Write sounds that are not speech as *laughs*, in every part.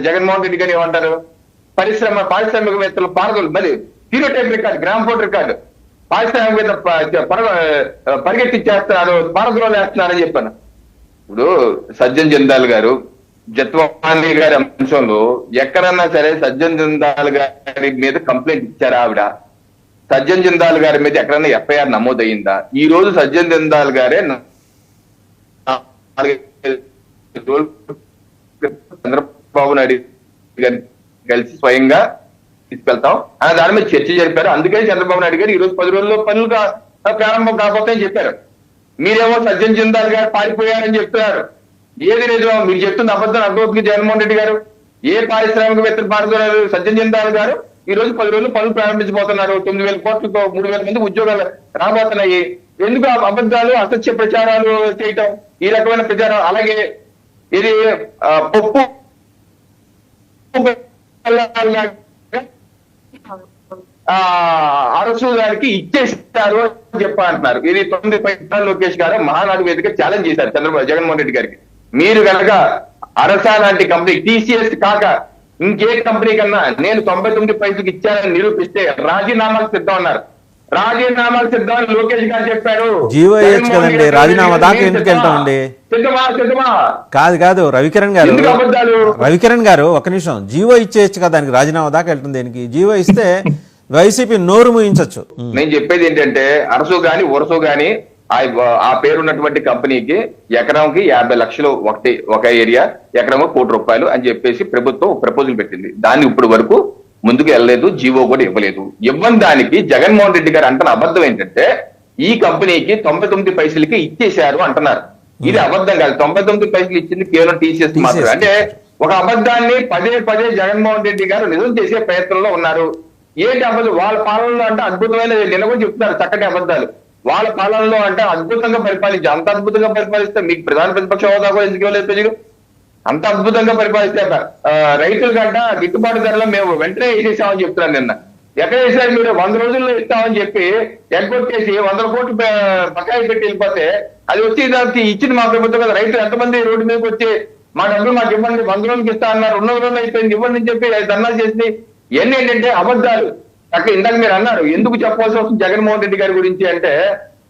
జగన్మోహన్ రెడ్డి గారు ఏమంటారు? పరిశ్రమ పారిశ్రామికవేత్తలు పారదలు. మరి hero type record gramophone record పారిశ్రామికవేత్త ప- పర- పరిగెత్తిచ్చేస్తున్నారు పారదలు వేస్తున్నారని చెప్పాను. ఇప్పుడు సజ్జన్ జందాల్ గారు జత్వాని గారి అంశంలో ఎక్కడన్నా సరే సజ్జన్ జందాల్ గారి మీద కంప్లైంట్ ఇచ్చారా ఆవిడ? సజ్జన్ జిందాల్ గారి మీద ఎక్కడన్నా ఎఫ్ఐఆర్ నమోదయ్యిందా ఈ రోజు సజ్జన్ జిందాల్ గారే చంద్ర చంద్రబాబు నాయుడు గారిని కలిసి స్వయంగా తీసుకెళ్తాం. అని దాని మీద చర్చ జరిపారు. అందుకే చంద్రబాబు నాయుడు గారు ఈ రోజు పది రోజుల్లో పనులు ప్రారంభం కాబోతాయని చెప్పారు. మీరేమో సజ్జన్ జిందాల్ గారు పారిపోయారని చెప్తున్నారు. ఏది నిజం మీరు చెప్తున్న అబద్ధం. అర్థమవుతుంది జగన్మోహన్ రెడ్డి గారు ఏ పారిశ్రామికవేత్తలు పారిపోయారు సజ్జన్ జిందాల్ గారు ఈ రోజు పది రోజులు పనులు ప్రారంభించబోతున్నారు. తొమ్మిది వేల కోట్లతో మూడు వేల మంది ఉద్యోగాలు రాబోతున్నాయి. ఎందుకు అబద్ధాలు అసత్య ప్రచారాలు చేయటం ఈ రకమైన ప్రచారం అలాగే ఇది పప్పు అరసు గారికి ఇచ్చేస్తారు అని చెప్పంటున్నారు ఇది తొమ్మిది పైన లోకేష్ గారు మహానాడు వేదిక ఛాలెంజ్ చేశారు చంద్రబాబు జగన్మోహన్ రెడ్డి గారికి. మీరు కనుక అరసా లాంటి కంపెనీ టీసీఎస్ కాక ఇంకే కంపెనీ కన్నా నేను తొంభై తొమ్మిది పైసలకు ఇచ్చానని నిరూపిస్తే రాజీనామాలు సిద్ధం అన్నారు. రాజీనామాలు సిద్ధం లోకేష్ గారు చెప్పారు. జీవో వేయొచ్చు కదండి, రాజీనామా దాకా ఎందుకు? వెళ్తామండి? కాదు కాదు రవికిరణ్ గారు? రవికిరణ్ గారు ఒక నిమిషం. జీవో ఇచ్చేయచ్చు కదా దానికి రాజీనామా దాకా వెళ్తుంది దేనికి? జీవో ఇస్తే *laughs* వైసీపీ నోరు ముయించచ్చు. నేను చెప్పేది ఏంటంటే అరసు గాని ఉరసు గాని ఆ- ఆ పేరున్నటువంటి కంపెనీకి ఎకరంకి యాభై లక్షలు ఒకటి ఒక ఏరియా ఎకరం కోటి రూపాయలు అని చెప్పేసి ప్రభుత్వం ప్రపోజల్ పెట్టింది. దాన్ని ఇప్పుడు వరకు ముందుకు వెళ్ళలేదు జీవో కూడా ఇవ్వలేదు. ఇవ్వని దానికి జగన్మోహన్ రెడ్డి గారు అంటున్న అబద్ధం ఏంటంటే ఈ కంపెనీకి తొంభై తొమ్మిది పైసలకి ఇచ్చేశారు అంటున్నారు. ఇది అబద్ధం కాదు. తొంభై తొమ్మిది పైసలు ఇచ్చింది కేవలం టీసీఎస్ మాత్రమే. TCS. అంటే ఒక అబద్ధాన్ని పదే పదే జగన్మోహన్ రెడ్డి గారు నిజం చేసే ప్రయత్నంలో ఉన్నారు. ఏంటి అబద్ధం? వాళ్ళ పాలనలో అంటే అద్భుతమైన నిన్న కూడా చెప్తున్నారు చక్కటి అబద్ధాలు. వాళ్ళ పాలనలో అంటే అద్భుతంగా పరిపాలించి అంత అద్భుతంగా పరిపాలిస్తే మీకు ప్రధాన ప్రతిపక్ష హోదా కూడా ఎందుకు ఇవ్వలేదు ప్రజలు? అంత అద్భుతంగా పరిపాలిస్తే రైతుల కంట గిట్టుబాటు ధరలో మేము వెంటనే వేసేసామని చెప్తున్నాను నిన్న. ఎక్కడ వేసారు మీరు వంద రోజుల్లో ఇస్తామని చెప్పి ఎగ్గొట్టేసి వందల కోట్లు బకాయి పెట్టి వెళ్ళిపోతే అది వచ్చి దానికి ఇచ్చింది మా ప్రభుత్వం కదా. రైతులు ఎంతమంది రోడ్డు మీదకి వచ్చి మా డబ్బులు మాకు ఇవ్వండి వంద రోజులకి ఇస్తా అన్నారు రెండు రోజులు అయిపోయింది ఇవ్వండి అని చెప్పి ధర్నా చేసి ఇవన్నీ ఏంటంటే అబద్ధాలు. అక్కడ ఇందాక మీరు అన్నారు ఎందుకు చెప్పాల్సి వస్తుంది జగన్మోహన్ రెడ్డి గారి గురించి అంటే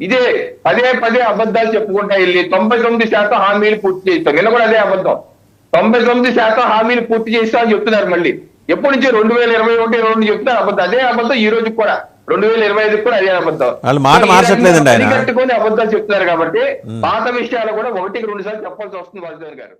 ఇదే పదే పదే అబద్ధాలు చెప్పుకుంటా వెళ్ళి తొంభై తొమ్మిది శాతం హామీలు పూర్తి చేస్తాం. నిన్న కూడా అదే అబద్ధం. తొంభై తొమ్మిది శాతం హామీలు పూర్తి చేస్తా అని చెప్తున్నారు మళ్ళీ. ఎప్పటి నుంచి రెండు వేల ఇరవై ఒకటి రెండు చెప్తున్నారు అబద్ధం. అదే అబద్ధం ఈ రోజు కూడా. రెండు వేల ఇరవై ఐదు కూడా అదే అబద్ధం. కట్టుకొని అబద్ధాలు చెప్తున్నారు కాబట్టి పాత విషయాలు కూడా ఒకటికి రెండు సార్లు చెప్పాల్సి వస్తుంది వాసుదేవన్ గారు.